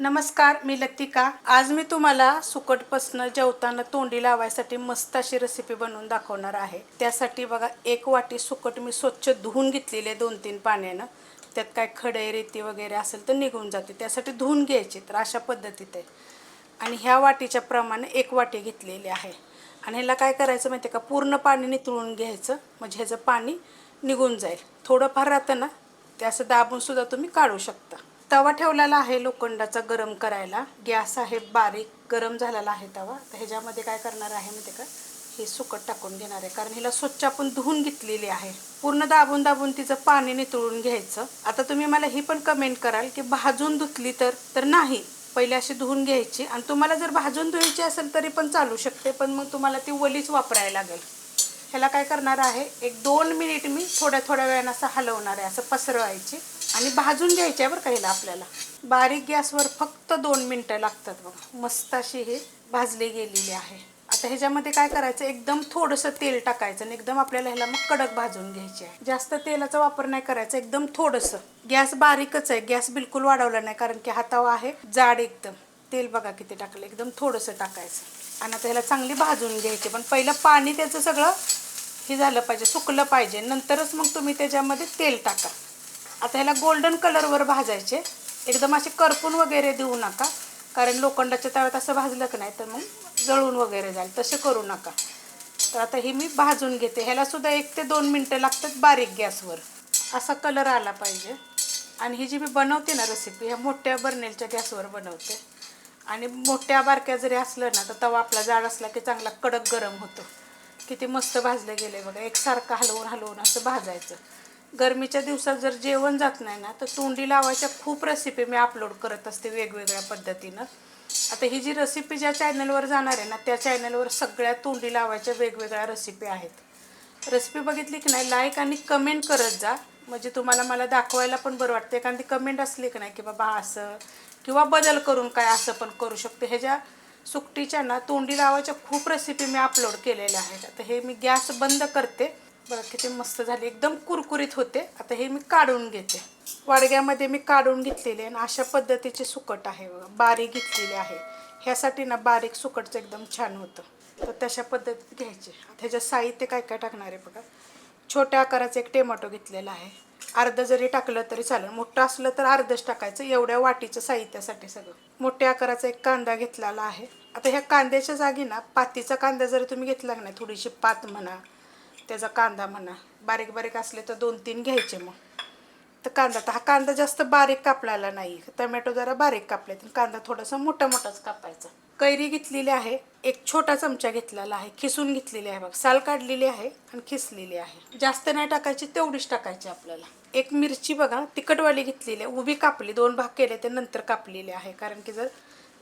नमस्कार मी लतिका. आज मी तुम्हाला सुकटपासनं जेवताना तोंडी लावायसाठी मस्त अशी रेसिपी बनवून दाखवणार आहे. त्यासाठी बघा एक वाटी सुकट मी स्वच्छ धुवून घेतलेली आहे दोन तीन पाण्यानं. त्यात काय खडे रेती वगैरे असेल तर निघून जाते. त्यासाठी धुवून घ्यायची तर अशा पद्धतीत आहे. आणि ह्या वाटीच्या प्रमाणे एक वाटी घेतलेली आहे. आणि ह्याला काय करायचं माहिती आहे का? पूर्ण पाणी नितळून घ्यायचं. म्हणजे ह्याचं पाणी निघून जाईल. थोडंफार राहतं ना ते असं दाबूनसुद्धा तुम्ही काढू शकता. तवा ठेवलेला आहे लोखंडाचा गरम करायला. गॅस आहे बारीक गरम झालेला आहे तवा. तर ह्याच्यामध्ये काय करणार आहे माहिती का? हे सुकट टाकून घेणार आहे. कारण हिला स्वच्छ आपण धुवून घेतलेली आहे. पूर्ण दाबून दाबून तिचं पाणी नितळून घ्यायचं. आता तुम्ही मला ही पण कमेंट कराल की भाजून धुतली तर तर नाही. पहिले अशी धुवून घ्यायची. आणि तुम्हाला जर भाजून धुवायची असेल तरी पण चालू शकते पण मग तुम्हाला ती वलीच वापरायला लागेल. ह्याला काय करणार आहे? एक दोन मिनिट मी थोड्या थोड्या वेळानं असं हलवणार आहे असं पसरवायची. आणि भाजून घ्यायची आहे बरं का ह्याला आपल्याला. बारीक गॅसवर फक्त दोन मिनटं लागतात बघा. मस्त अशी हे भाजली गेलेली आहे. आता ह्याच्यामध्ये काय करायचं? एकदम थोडंसं तेल टाकायचं आणि एकदम आपल्याला ह्याला मग कडक भाजून घ्यायची आहे. जास्त तेलाचा वापर नाही करायचा एकदम थोडंसं. गॅस बारीकच आहे. गॅस बिलकुल वाढवला नाही कारण की हातावा आहे जाड एकदम. तेल बघा किती टाकलं. एकदम थोडंसं टाकायचं. आणि आता ह्याला चांगली भाजून घ्यायची. पण पहिलं पाणी त्याचं सगळं हे झालं पाहिजे सुकलं पाहिजे. नंतरच मग तुम्ही त्याच्यामध्ये तेल टाका. आता ह्याला गोल्डन कलरवर भाजायचे. एकदम असे करपून वगैरे देऊ नका. कारण लोखंडाच्या तव्यात असं भाजलं की नाही तर मग जळून वगैरे जाईल. तसे करू नका. तर आता ही मी भाजून घेते. ह्याला सुद्धा एक ते दोन मिनटं लागतात बारीक गॅसवर. असा कलर आला पाहिजे. आणि ही जी मी बनवते ना रेसिपी ह्या मोठ्या बर्नेलच्या गॅसवर बनवते. आणि मोठ्या बारक्या जरी असलं ना तर तवा आपला जाड असला की चांगला कडक गरम होतो. किती मस्त भाजले गेले बघा. एकसारखं हलवून हलवून असं भाजायचं. गरमीच्या दिवसात जर जेवण जात नाही ना तर तोंडी लावायच्या खूप रेसिपी मी अपलोड करत असते वेगवेगळ्या पद्धतीनं. आता ही जी रेसिपी ज्या चॅनलवर जाणार आहे ना त्या चॅनलवर सगळ्या तोंडी लावायच्या वेगवेगळ्या रेसिपी आहेत. रेसिपी बघितली की नाही लाईक आणि कमेंट करत जा. म्हणजे तुम्हाला मला दाखवायला पण बरं वाटतं. एखादी कमेंट असली की नाही की बाबा असं किंवा बदल करून काय असं पण करू शकते. ह्याच्या सुकटीच्या ना तोंडी लावायच्या खूप रेसिपी मी अपलोड केलेल्या आहेत. आता हे मी गॅस बंद करते. बघा किती मस्त झाली. एकदम कुरकुरीत होते. आता हे मी काढून घेते. वाडग्यामध्ये मी काढून घेतलेले आणि अशा पद्धतीचे सुकट आहे बघा. बारीक घेतलेले आहे. ह्यासाठी ना बारीक सुकटचं एकदम छान होतं. तर तशा पद्धतीत घ्यायचे. आता ह्याच्यात साहित्य काय काय टाकणार आहे बघा. छोट्या आकाराचं एक टोमॅटो घेतलेला आहे. अर्ध जरी टाकलं तरी चालेल. मोठं असलं तर अर्धच टाकायचं. एवढ्या वाटीचं साहित्यासाठी सगळं. मोठ्या आकाराचा एक कांदा घेतलेला आहे. आता ह्या कांद्याच्या जागी ना पातीचा कांदा जरी तुम्ही घेतला ना नाही थोडीशी पात म्हणा त्याचा कांदा म्हणा. बारीक बारीक असले तर दोन तीन घ्यायचे मग. तर कांदा तर हा कांदा जास्त बारीक कापलेला नाही. टमॅटो जरा बारीक कापले तर कांदा थोडासा मोठा मोठाच कापायचा. कैरी घेतलेली आहे. एक छोटा चमचा घेतलेला आहे. खिसून घेतलेली आहे बघ. साल काढलेली आहे आणि खिसलेली आहे. जास्त नाही टाकायची तेवढीच टाकायची आपल्याला. एक मिरची बघा तिखटवाली घेतलेली आहे. उभी कापली दोन भाग केले ते नंतर कापलेली आहे. कारण की जर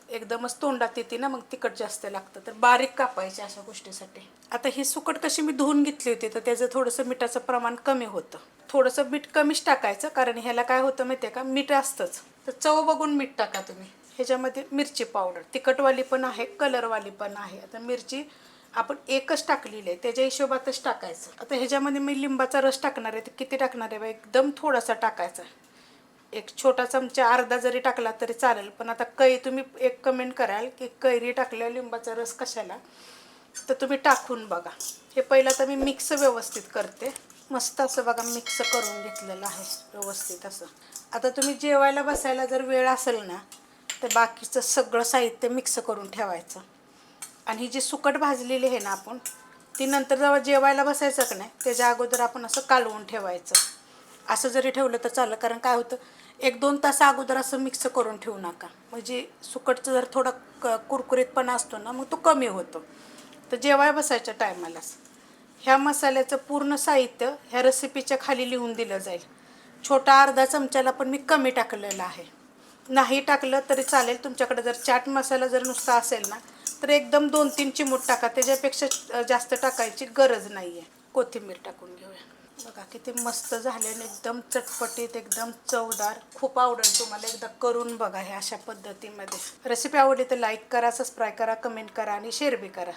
एकदमच तोंडात येते ना मग तिखट जास्त लागतं. तर बारीक कापायचे अशा गोष्टीसाठी. आता ही सुकट कशी मी धुवून घेतली होती तर त्याचं थोडंसं मिठाचं प्रमाण कमी होतं. थोडंसं मीठ कमीच टाकायचं कारण ह्याला काय होतं माहिती आहे का? मीठ असतंच. तर चव बघून मीठ टाका तुम्ही. ह्याच्यामध्ये मिरची पावडर. तिखटवाली पण आहे कलरवाली पण आहे. आता मिरची आपण एकच टाकलेली आहे त्याच्या हिशोबातच टाकायचं. आता ह्याच्यामध्ये मी लिंबाचा रस टाकणार आहे तर किती टाकणार आहे बा? एकदम थोडासा टाकायचा एक छोटा चमचा अर्धा जरी टाकला तरी चालेल पण आता कै तुम्ही एक कमेंट कराल की कैरी टाकल्या लिंबाचा रस कशाला? तर तुम्ही टाकून बघा. हे पहिलं तर मी मिक्स व्यवस्थित करते. मस्त असं बघा मिक्स करून घेतलेलं आहे व्यवस्थित असं. आता तुम्ही जेवायला बसायला जर वेळ असेल ना तर बाकीचं सगळं साहित्य मिक्स करून ठेवायचं. आणि ही जी सुकट भाजलेली आहे ना आपण ती नंतर जेव्हा जेवायला बसायचं का नाही त्याच्या अगोदर आपण असं कालवून ठेवायचं. असं जरी ठेवलं तर चालेल कारण काय होतं एक दोन तास अगोदर असं मिक्स करून ठेवू नका. म्हणजे सुकटचं जर थोडं क कुरकुरीतपणा असतो ना मग तो कमी होतो. तर जेवाय बसायच्या टायमालाच ह्या मसाल्याचं पूर्ण साहित्य ह्या रेसिपीच्या खाली लिहून दिलं जाईल. छोटा अर्धा चमच्याला पण मी कमी टाकलेलं आहे. नाही टाकलं तरी चालेल. तुमच्याकडे जर चाट मसाला जर नुसता असेल ना तर एकदम दोन तीन चिमूट टाका. त्याच्यापेक्षा जास्त टाकायची गरज नाही आहे कोथिंबीर टाकून घेऊया. बघा किती मस्त झाले आणि एकदम चटपटीत एकदम चवदार. खूप आवडेल तुम्हाला एकदा करून बघा हे अशा पद्धतीमध्ये. रेसिपी आवडली तर लाईक करा सबस्क्राईब करा कमेंट करा आणि शेअर बी करा.